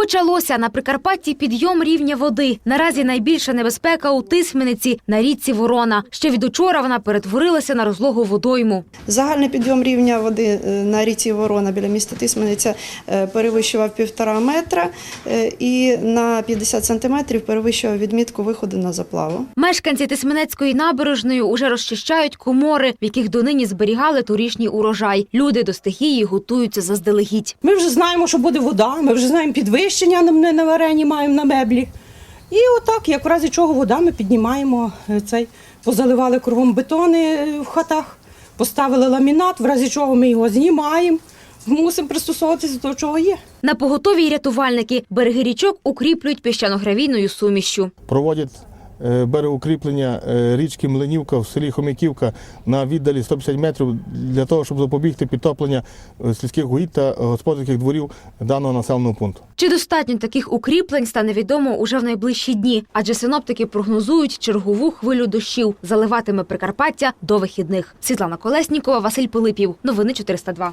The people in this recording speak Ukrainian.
Почалося на Прикарпатті підйом рівня води. Наразі найбільша небезпека у Тисмениці на річці Ворона. Ще від учора вона перетворилася на розлогу водойму. Загальний підйом рівня води е, на ріці Ворона біля міста Тисмениця е, перевищував півтора метра е, і на 50 сантиметрів перевищував відмітку виходу на заплаву. Мешканці Тисменецької набережної уже розчищають комори, в яких донині зберігали торішній урожай. Люди до стихії готуються заздалегідь. Ми вже знаємо, що буде вода, ми вже знаємо підвищення на, на, на варені маємо на меблі. І отак, як в разі чого вода, ми піднімаємо е, цей, позаливали кругом бетони е, в хатах, поставили ламінат, в разі чого ми його знімаємо. Мусимо пристосовуватися до того, чого є. На поготові рятувальники береги річок укріплюють піщано-гравійною сумішю. проводять берегоукріплення е, річки Млинівка в селі Хомяківка на віддалі 150 метрів для того, щоб запобігти підтоплення е, сільських угідь та господарських дворів даного населеного пункту. Чи достатньо таких укріплень стане відомо уже в найближчі дні, адже синоптики прогнозують чергову хвилю дощів. Заливатиме Прикарпаття до вихідних. Світлана Колеснікова, Василь Пилипів. Новини 402.